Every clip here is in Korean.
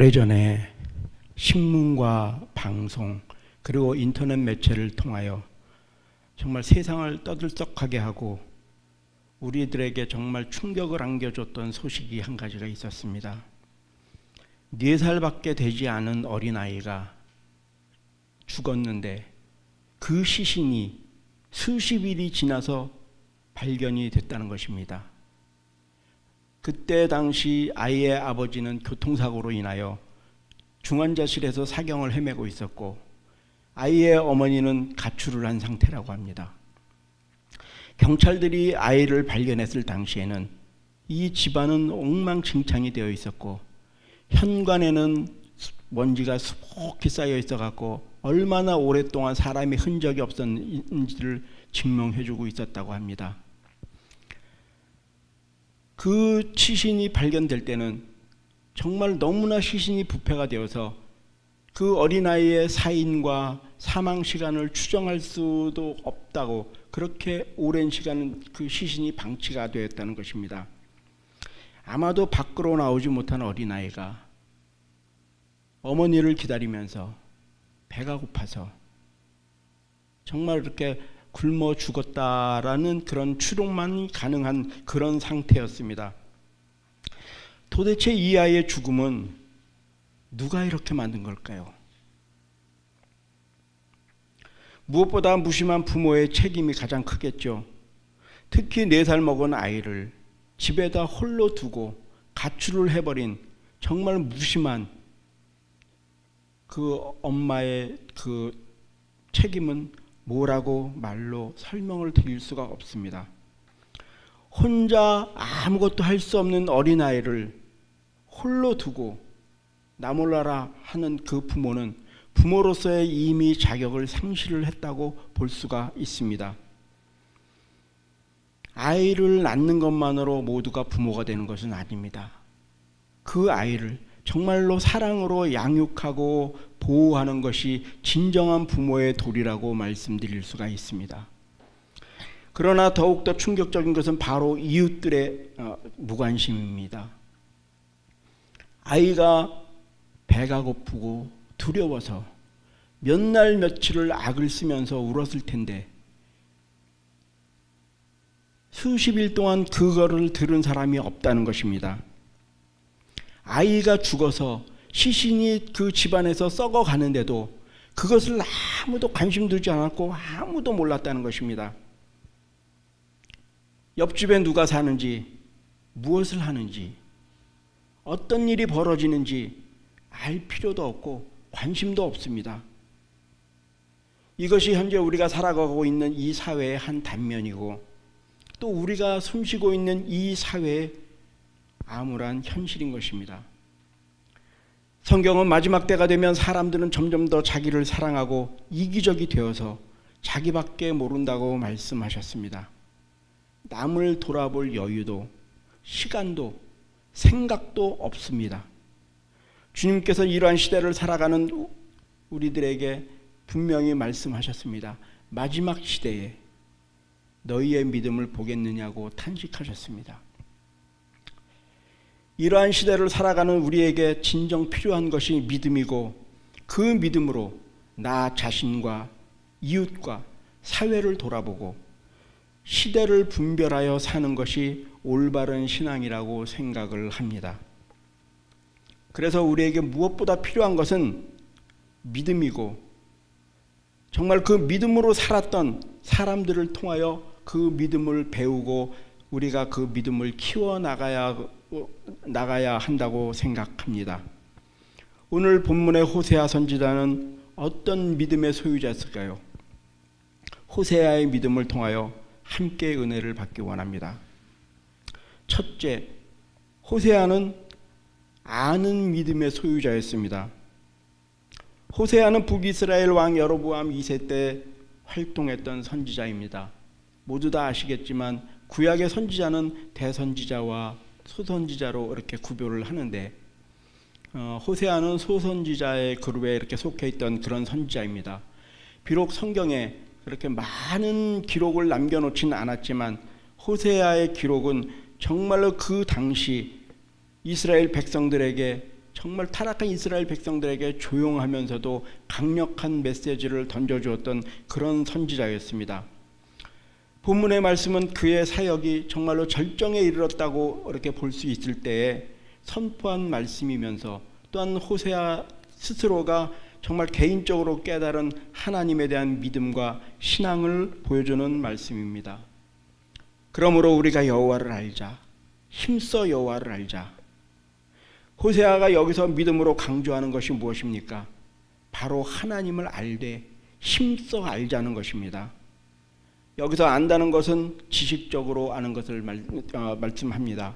오래전에 신문과 방송 그리고 인터넷 매체를 통하여 정말 세상을 떠들썩하게 하고 우리들에게 정말 충격을 안겨줬던 소식이 한 가지가 있었습니다. 네 살밖에 되지 않은 어린아이가 죽었는데 그 시신이 수십 일이 지나서 발견이 됐다는 것입니다. 그때 당시 아이의 아버지는 교통사고로 인하여 중환자실에서 사경을 헤매고 있었고 아이의 어머니는 가출을 한 상태라고 합니다. 경찰들이 아이를 발견했을 당시에는 이 집안은 엉망진창이 되어 있었고 현관에는 먼지가 수북히 쌓여 있어 갖고 얼마나 오랫동안 사람의 흔적이 없었는지를 증명해 주고 있었다고 합니다. 그 시신이 발견될 때는 정말 너무나 시신이 부패가 되어서 그 어린아이의 사인과 사망 시간을 추정할 수도 없다고 그렇게 오랜 시간 그 시신이 방치가 되었다는 것입니다. 아마도 밖으로 나오지 못한 어린아이가 어머니를 기다리면서 배가 고파서 정말 이렇게 굶어 죽었다라는 그런 추론만이 가능한 그런 상태였습니다. 도대체 이 아이의 죽음은 누가 이렇게 만든 걸까요? 무엇보다 무심한 부모의 책임이 가장 크겠죠. 특히 네살 먹은 아이를 집에다 홀로 두고 가출을 해버린 정말 무심한 그 엄마의 그 책임은 뭐라고 말로 설명을 드릴 수가 없습니다. 혼자 아무것도 할 수 없는 어린아이를 홀로 두고 나몰라라 하는 그 부모는 부모로서의 이미 자격을 상실을 했다고 볼 수가 있습니다. 아이를 낳는 것만으로 모두가 부모가 되는 것은 아닙니다. 그 아이를 정말로 사랑으로 양육하고 보호하는 것이 진정한 부모의 도리라고 말씀드릴 수가 있습니다. 그러나 더욱더 충격적인 것은 바로 이웃들의 어, 무관심입니다. 아이가 배가 고프고 두려워서 몇 날 며칠을 악을 쓰면서 울었을 텐데 수십 일 동안 그거를 들은 사람이 없다는 것입니다. 아이가 죽어서 시신이 그 집안에서 썩어 가는데도 그것을 아무도 관심 두지 않았고 아무도 몰랐다는 것입니다. 옆집에 누가 사는지, 무엇을 하는지, 어떤 일이 벌어지는지 알 필요도 없고 관심도 없습니다. 이것이 현재 우리가 살아가고 있는 이 사회의 한 단면이고 또 우리가 숨쉬고 있는 이 사회의 암울한 현실인 것입니다. 성경은 마지막 때가 되면 사람들은 점점 더 자기를 사랑하고 이기적이 되어서 자기밖에 모른다고 말씀하셨습니다. 남을 돌아볼 여유도 시간도 생각도 없습니다. 주님께서 이러한 시대를 살아가는 우리들에게 분명히 말씀하셨습니다. 마지막 시대에 너희의 믿음을 보겠느냐고 탄식하셨습니다. 이러한 시대를 살아가는 우리에게 진정 필요한 것이 믿음이고 그 믿음으로 나 자신과 이웃과 사회를 돌아보고 시대를 분별하여 사는 것이 올바른 신앙이라고 생각을 합니다. 그래서 우리에게 무엇보다 필요한 것은 믿음이고 정말 그 믿음으로 살았던 사람들을 통하여 그 믿음을 배우고 우리가 그 믿음을 키워 나가야 나가야 한다고 생각합니다. 오늘 본문의 호세아 선지자는 어떤 믿음의 소유자였을까요? 호세아의 믿음을 통하여 함께 은혜를 받기 원합니다. 첫째, 호세아는 아는 믿음의 소유자였습니다. 호세아는 북이스라엘 왕 여로보암 2세 때 활동했던 선지자입니다. 모두 다 아시겠지만 구약의 선지자는 대선지자와 소선지자로 이렇게 구별을 하는데 어, 호세아는 소선지자의 그룹에 이렇게 속해 있던 그런 선지자입니다. 비록 성경에 그렇게 많은 기록을 남겨놓지는 않았지만 호세아의 기록은 정말로 그 당시 이스라엘 백성들에게 정말 타락한 이스라엘 백성들에게 조용하면서도 강력한 메시지를 던져주었던 그런 선지자였습니다. 본문의 말씀은 그의 사역이 정말로 절정에 이르렀다고 이렇게 볼 수 있을 때에 선포한 말씀이면서 또한 호세아 스스로가 정말 개인적으로 깨달은 하나님에 대한 믿음과 신앙을 보여주는 말씀입니다. 그러므로 우리가 여호와를 알자. 힘써 여호와를 알자. 호세아가 여기서 믿음으로 강조하는 것이 무엇입니까? 바로 하나님을 알되 힘써 알자는 것입니다. 여기서 안다는 것은 지식적으로 아는 것을 말, 어, 말씀합니다.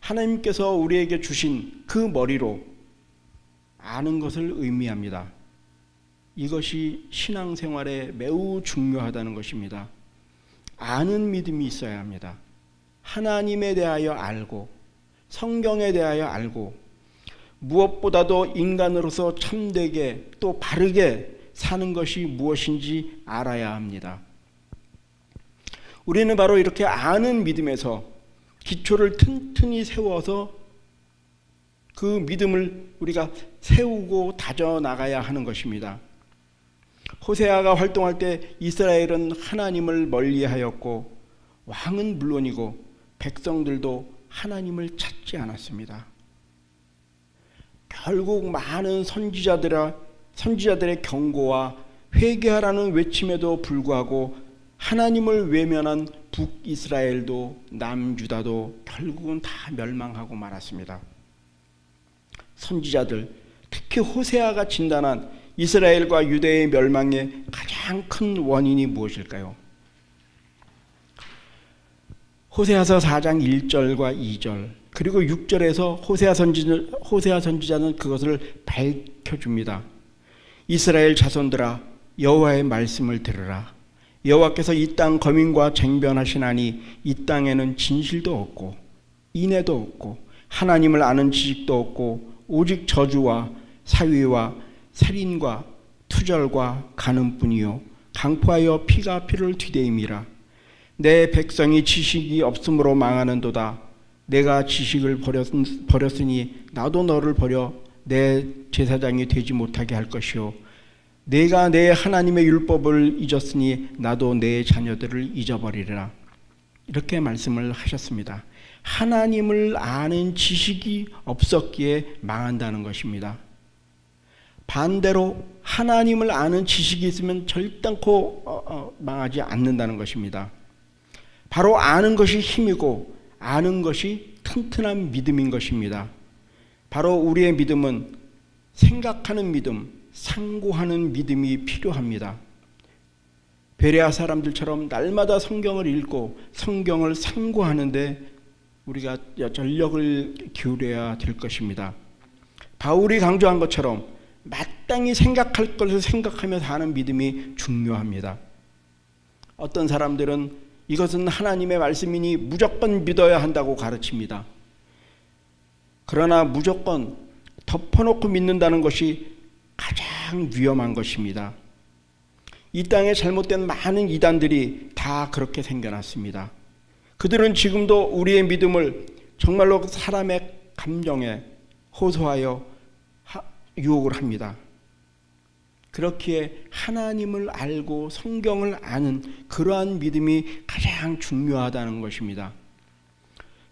하나님께서 우리에게 주신 그 머리로 아는 것을 의미합니다. 이것이 신앙생활에 매우 중요하다는 것입니다. 아는 믿음이 있어야 합니다. 하나님에 대하여 알고 성경에 대하여 알고 무엇보다도 인간으로서 참되게 또 바르게 사는 것이 무엇인지 알아야 합니다. 우리는 바로 이렇게 아는 믿음에서 기초를 튼튼히 세워서 그 믿음을 우리가 세우고 다져 나가야 하는 것입니다. 호세아가 활동할 때 이스라엘은 하나님을 멀리하였고 왕은 물론이고 백성들도 하나님을 찾지 않았습니다. 결국 많은 선지자들의 선지자들의 경고와 회개하라는 외침에도 불구하고 하나님을 외면한 북이스라엘도 남유다도 결국은 다 멸망하고 말았습니다. 선지자들 특히 호세아가 진단한 이스라엘과 유대의 멸망의 가장 큰 원인이 무엇일까요? 호세아서 4장 1절과 2절 그리고 6절에서 호세아 선지 호세아 선지자는 그것을 밝혀 줍니다. 이스라엘 자손들아 여호와의 말씀을 들으라. 여호와께서 이 땅 거민과 쟁변하시나니 이 땅에는 진실도 없고 인애도 없고 하나님을 아는 지식도 없고 오직 저주와 사위와 살인과 투절과 가늠뿐이요. 강포하여 피가 피를 뒤대임이라. 내 백성이 지식이 없으므로 망하는도다. 내가 지식을 버렸, 버렸으니 나도 너를 버려 내 제사장이 되지 못하게 할 것이요 내가 내 하나님의 율법을 잊었으니 나도 내 자녀들을 잊어버리리라 이렇게 말씀을 하셨습니다. 하나님을 아는 지식이 없었기에 망한다는 것입니다. 반대로 하나님을 아는 지식이 있으면 절단코 어, 어, 망하지 않는다는 것입니다. 바로 아는 것이 힘이고 아는 것이 튼튼한 믿음인 것입니다. 바로 우리의 믿음은 생각하는 믿음, 상고하는 믿음이 필요합니다. 베레아 사람들처럼 날마다 성경을 읽고 성경을 상고하는데 우리가 전력을 기울여야 될 것입니다. 바울이 강조한 것처럼 마땅히 생각할 것을 생각하며 사는 믿음이 중요합니다. 어떤 사람들은 이것은 하나님의 말씀이니 무조건 믿어야 한다고 가르칩니다. 그러나 무조건 덮어놓고 믿는다는 것이 가장 위험한 것입니다. 이 땅에 잘못된 많은 이단들이 다 그렇게 생겨났습니다. 그들은 지금도 우리의 믿음을 정말로 사람의 감정에 호소하여 유혹을 합니다. 그렇기에 하나님을 알고 성경을 아는 그러한 믿음이 가장 중요하다는 것입니다.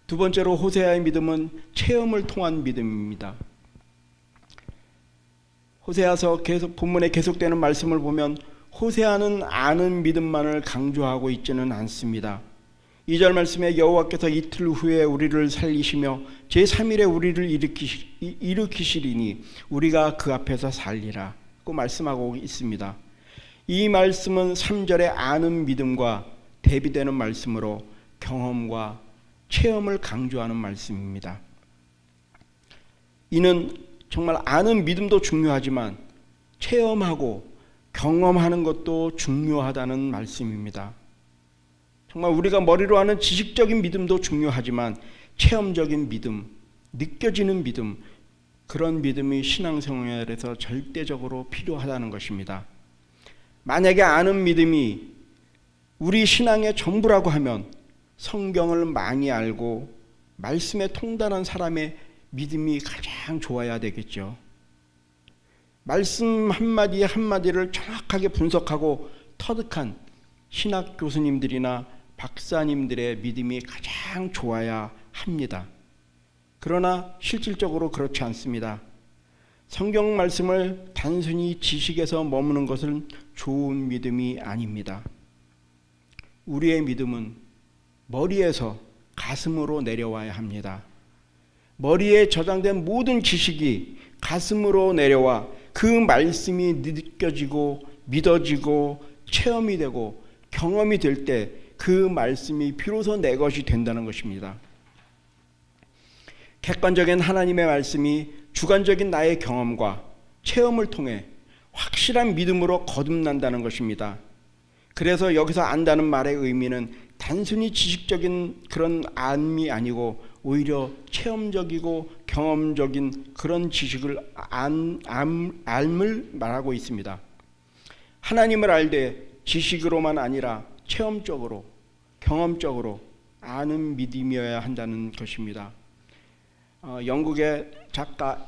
두 번째로 호세아의 믿음은 체험을 통한 믿음입니다. 호세아서 계속 본문에 계속되는 말씀을 보면 호세아는 아는 믿음만을 강조하고 있지는 않습니다. 2절 말씀에 여호와께서 이틀 후에 우리를 살리시며 제3일에 우리를 일으키시, 일으키시리니 우리가 그 앞에서 살리라 고 말씀하고 있습니다. 이 말씀은 3절의 아는 믿음과 대비되는 말씀으로 경험과 체험을 강조하는 말씀입니다. 이는 정말 아는 믿음도 중요하지만 체험하고 경험하는 것도 중요하다는 말씀입니다. 정말 우리가 머리로 하는 지식적인 믿음도 중요하지만 체험적인 믿음, 느껴지는 믿음, 그런 믿음이 신앙생활에서 절대적으로 필요하다는 것입니다. 만약에 아는 믿음이 우리 신앙의 전부라고 하면 성경을 많이 알고 말씀에 통달한 사람의 믿음이 가장 좋아야 되겠죠. 말씀 한마디 한마디를 정확하게 분석하고 터득한 신학 교수님들이나 박사님들의 믿음이 가장 좋아야 합니다. 그러나 실질적으로 그렇지 않습니다. 성경 말씀을 단순히 지식에서 머무는 것은 좋은 믿음이 아닙니다. 우리의 믿음은 머리에서 가슴으로 내려와야 합니다. 머리에 저장된 모든 지식이 가슴으로 내려와 그 말씀이 느껴지고 믿어지고 체험이 되고 경험이 될 때 그 말씀이 비로소 내 것이 된다는 것입니다. 객관적인 하나님의 말씀이 주관적인 나의 경험과 체험을 통해 확실한 믿음으로 거듭난다는 것입니다. 그래서 여기서 안다는 말의 의미는 단순히 지식적인 그런 안이 아니고 오히려 체험적이고 경험적인 그런 지식을 안, 암, 알을 말하고 있습니다. 하나님을 알되 지식으로만 아니라 체험적으로 경험적으로 아는 믿음이어야 한다는 것입니다. 어, 영국의 작가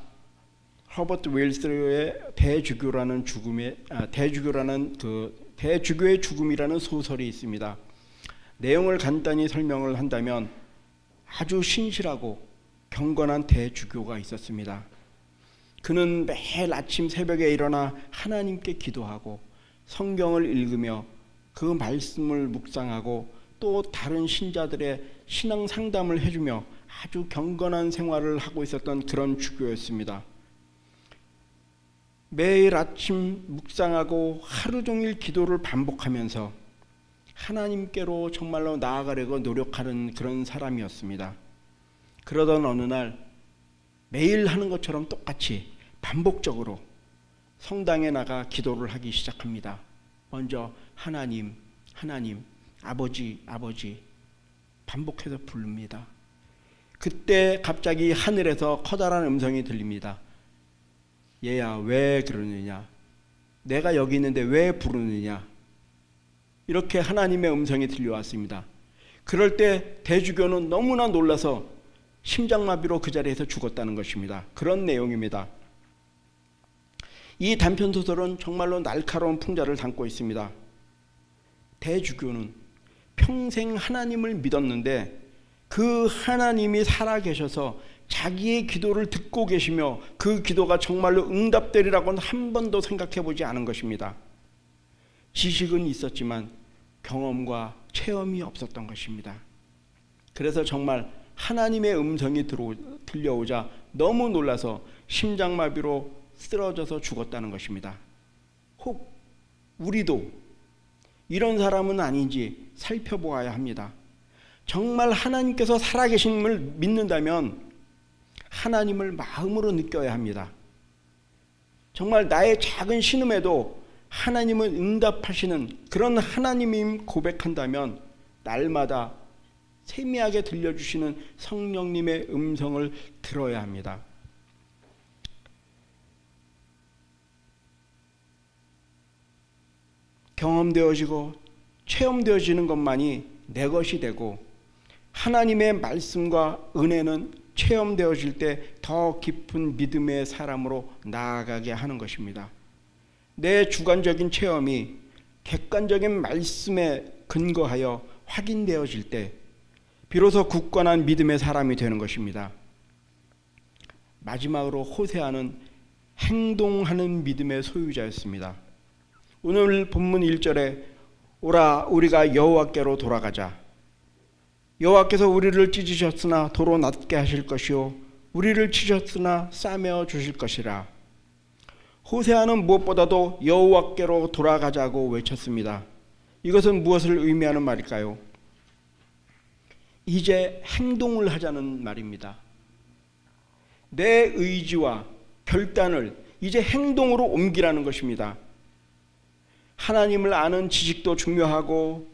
허버트 윌스의 대주교라는 죽음의 아, 대주교라는 그 대주교의 죽음이라는 소설이 있습니다. 내용을 간단히 설명을 한다면 아주 신실하고 경건한 대주교가 있었습니다. 그는 매일 아침 새벽에 일어나 하나님께 기도하고 성경을 읽으며 그 말씀을 묵상하고 또 다른 신자들의 신앙 상담을 해주며 아주 경건한 생활을 하고 있었던 그런 주교였습니다. 매일 아침 묵상하고 하루 종일 기도를 반복하면서 하나님께로 정말로 나아가려고 노력하는 그런 사람이었습니다. 그러던 어느 날 매일 하는 것처럼 똑같이 반복적으로 성당에 나가 기도를 하기 시작합니다. 먼저 하나님, 하나님, 아버지, 아버지 반복해서 부릅니다. 그때 갑자기 하늘에서 커다란 음성이 들립니다. 얘야, 왜 그러느냐? 내가 여기 있는데 왜 부르느냐? 이렇게 하나님의 음성이 들려왔습니다. 그럴 때 대주교는 너무나 놀라서 심장마비로 그 자리에서 죽었다는 것입니다. 그런 내용입니다. 이 단편 소설은 정말로 날카로운 풍자를 담고 있습니다. 대주교는 평생 하나님을 믿었는데 그 하나님이 살아계셔서 자기의 기도를 듣고 계시며 그 기도가 정말로 응답되리라고는 한 번도 생각해 보지 않은 것입니다. 지식은 있었지만 경험과 체험이 없었던 것입니다. 그래서 정말 하나님의 음성이 들어 들려오자 너무 놀라서 심장마비로 쓰러져서 죽었다는 것입니다. 혹 우리도 이런 사람은 아닌지 살펴보아야 합니다. 정말 하나님께서 살아계심을 믿는다면 하나님을 마음으로 느껴야 합니다. 정말 나의 작은 신음에도 하나님은 응답하시는 그런 하나님임 고백한다면 날마다 세미하게 들려주시는 성령님의 음성을 들어야 합니다. 경험되어지고 체험되어지는 것만이 내 것이 되고 하나님의 말씀과 은혜는 체험되어질 때 더 깊은 믿음의 사람으로 나아가게 하는 것입니다. 내 주관적인 체험이 객관적인 말씀에 근거하여 확인되어질 때 비로소 굳건한 믿음의 사람이 되는 것입니다. 마지막으로 호세아는 행동하는 믿음의 소유자였습니다. 오늘 본문 1절에 오라 우리가 여호와께로 돌아가자 여호와께서 우리를 찢으셨으나 도로 낮게 하실 것이요 우리를 치셨으나 싸매어 주실 것이라 호세아는 무엇보다도 여호와께로 돌아가자고 외쳤습니다. 이것은 무엇을 의미하는 말일까요? 이제 행동을 하자는 말입니다. 내 의지와 결단을 이제 행동으로 옮기라는 것입니다. 하나님을 아는 지식도 중요하고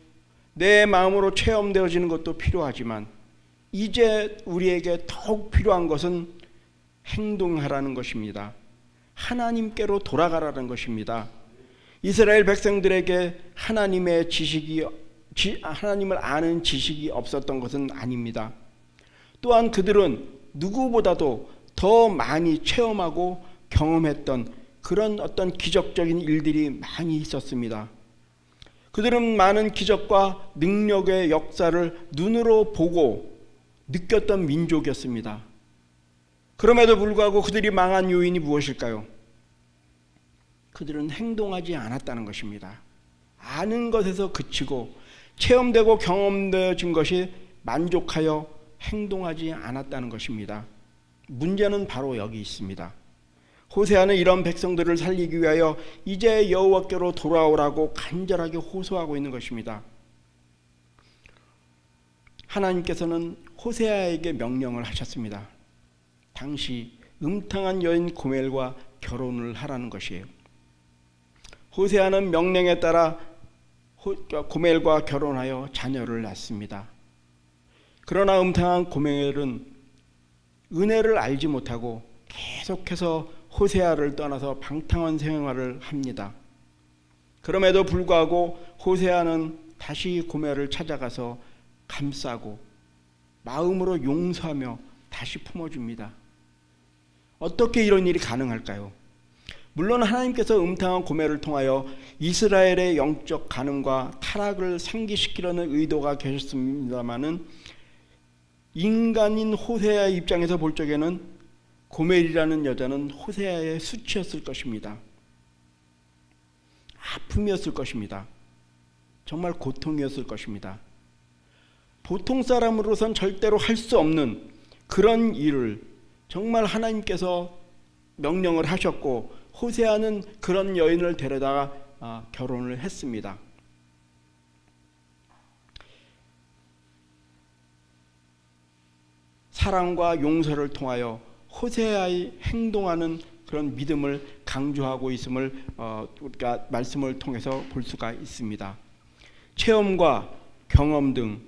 내 마음으로 체험되어지는 것도 필요하지만 이제 우리에게 더욱 필요한 것은 행동하라는 것입니다. 하나님께로 돌아가라는 것입니다. 이스라엘 백성들에게 하나님의 지식이 하나님을 아는 지식이 없었던 것은 아닙니다. 또한 그들은 누구보다도 더 많이 체험하고 경험했던 그런 어떤 기적적인 일들이 많이 있었습니다. 그들은 많은 기적과 능력의 역사를 눈으로 보고 느꼈던 민족이었습니다. 그럼에도 불구하고 그들이 망한 요인이 무엇일까요? 그들은 행동하지 않았다는 것입니다. 아는 것에서 그치고 체험되고 경험되어진 것이 만족하여 행동하지 않았다는 것입니다. 문제는 바로 여기 있습니다. 호세아는 이런 백성들을 살리기 위하여 이제 여호와께로 돌아오라고 간절하게 호소하고 있는 것입니다. 하나님께서는 호세아에게 명령을 하셨습니다. 당시 음탕한 여인 고멜과 결혼을 하라는 것이에요. 호세아는 명령에 따라 고멜과 결혼하여 자녀를 낳습니다. 그러나 음탕한 고멜은 은혜를 알지 못하고 계속해서 호세아를 떠나서 방탕한 생활을 합니다. 그럼에도 불구하고 호세아는 다시 고멜을 찾아가서 감싸고 마음으로 용서하며 다시 품어줍니다. 어떻게 이런 일이 가능할까요? 물론 하나님께서 음탕한 고멜을 통하여 이스라엘의 영적 가능과 타락을 상기시키려는 의도가 계셨습니다마는 인간인 호세아 입장에서 볼 적에는 고멜이라는 여자는 호세아의 수치였을 것입니다. 아픔이었을 것입니다. 정말 고통이었을 것입니다. 보통 사람으로선 절대로 할 수 없는 그런 일을 정말 하나님께서 명령을 하셨고 호세아는 그런 여인을 데려다가 아, 결혼을 했습니다. 사랑과 용서를 통하여 호세아의 행동하는 그런 믿음을 강조하고 있음을 어, 우리가 말씀을 통해서 볼 수가 있습니다. 체험과 경험 등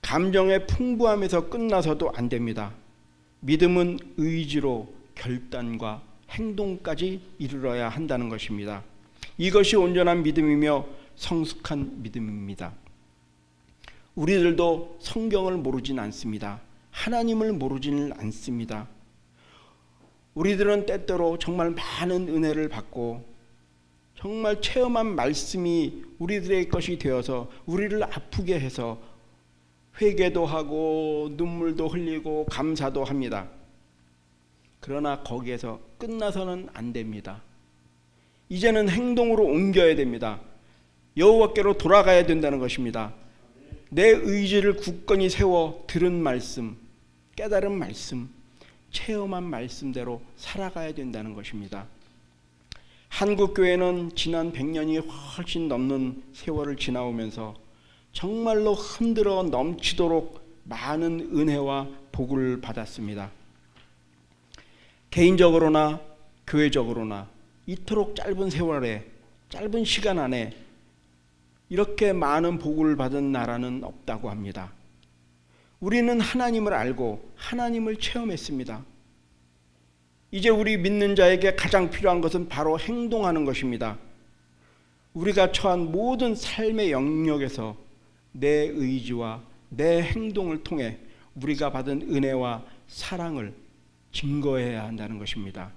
감정의 풍부함에서 끝나서도 안 됩니다. 믿음은 의지로 결단과 행동까지 이르러야 한다는 것입니다. 이것이 온전한 믿음이며 성숙한 믿음입니다. 우리들도 성경을 모르진 않습니다. 하나님을 모르지는 않습니다. 우리들은 때때로 정말 많은 은혜를 받고 정말 체험한 말씀이 우리들의 것이 되어서 우리를 아프게 해서 회개도 하고 눈물도 흘리고 감사도 합니다. 그러나 거기에서 끝나서는 안 됩니다. 이제는 행동으로 옮겨야 됩니다. 여호와께로 돌아가야 된다는 것입니다. 내 의지를 굳건히 세워 들은 말씀, 깨달은 말씀, 체험한 말씀대로 살아가야 된다는 것입니다. 한국 교회는 지난 100년이 훨씬 넘는 세월을 지나오면서 정말로 흔들어 넘치도록 많은 은혜와 복을 받았습니다. 개인적으로나 교회적으로나 이토록 짧은 세월에 짧은 시간 안에 이렇게 많은 복을 받은 나라는 없다고 합니다. 우리는 하나님을 알고 하나님을 체험했습니다. 이제 우리 믿는 자에게 가장 필요한 것은 바로 행동하는 것입니다. 우리가 처한 모든 삶의 영역에서 내 의지와 내 행동을 통해 우리가 받은 은혜와 사랑을 증거해야 한다는 것입니다.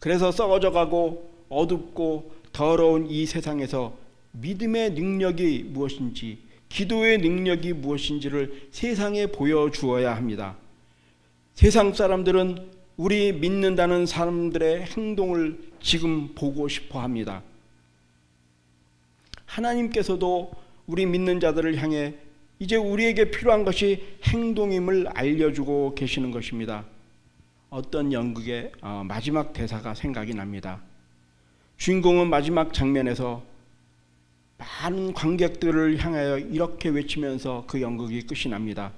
그래서 썩어져 가고 어둡고 더러운 이 세상에서 믿음의 능력이 무엇인지, 기도의 능력이 무엇인지를 세상에 보여주어야 합니다. 세상 사람들은 우리 믿는다는 사람들의 행동을 지금 보고 싶어 합니다. 하나님께서도 우리 믿는 자들을 향해 이제 우리에게 필요한 것이 행동임을 알려주고 계시는 것입니다. 어떤 연극의 어, 마지막 대사가 생각이 납니다. 주인공은 마지막 장면에서 많은 관객들을 향하여 이렇게 외치면서 그 연극이 끝이 납니다.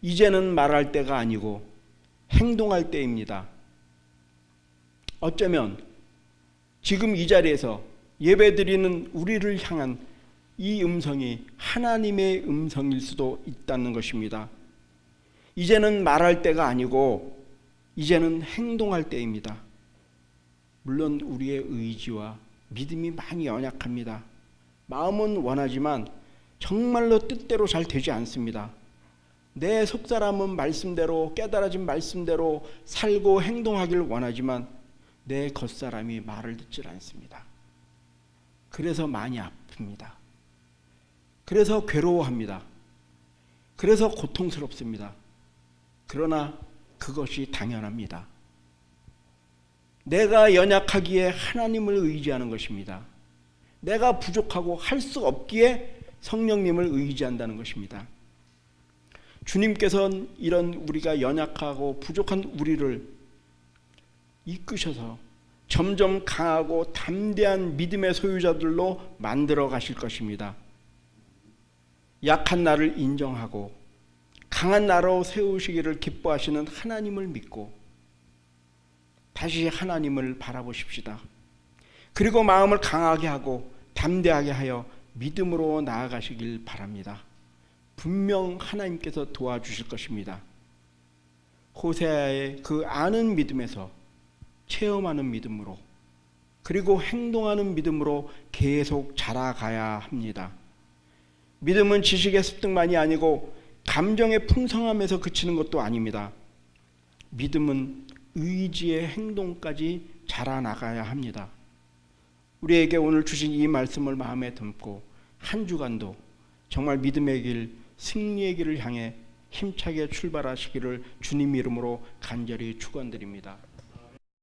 이제는 말할 때가 아니고 행동할 때입니다. 어쩌면 지금 이 자리에서 예배드리는 우리를 향한 이 음성이 하나님의 음성일 수도 있다는 것입니다. 이제는 말할 때가 아니고 이제는 행동할 때입니다. 물론 우리의 의지와 믿음이 많이 연약합니다. 마음은 원하지만 정말로 뜻대로 잘 되지 않습니다. 내 속사람은 말씀대로 깨달아진 말씀대로 살고 행동하기를 원하지만 내 겉사람이 말을 듣질 않습니다. 그래서 많이 아픕니다. 그래서 괴로워합니다. 그래서 고통스럽습니다. 그러나 그것이 당연합니다. 내가 연약하기에 하나님을 의지하는 것입니다. 내가 부족하고 할 수 없기에 성령님을 의지한다는 것입니다. 주님께서는 이런 우리가 연약하고 부족한 우리를 이끄셔서 점점 강하고 담대한 믿음의 소유자들로 만들어 가실 것입니다. 약한 나를 인정하고 강한 나로 세우시기를 기뻐하시는 하나님을 믿고 다시 하나님을 바라보십시다. 그리고 마음을 강하게 하고 담대하게 하여 믿음으로 나아가시길 바랍니다. 분명 하나님께서 도와주실 것입니다. 호세아의 그 아는 믿음에서 체험하는 믿음으로 그리고 행동하는 믿음으로 계속 자라가야 합니다. 믿음은 지식의 습득만이 아니고 감정의 풍성함에서 그치는 것도 아닙니다. 믿음은 의지의 행동까지 자라나가야 합니다. 우리에게 오늘 주신 이 말씀을 마음에 담고 한 주간도 정말 믿음의 길, 승리의 길을 향해 힘차게 출발하시기를 주님 이름으로 간절히 축원드립니다.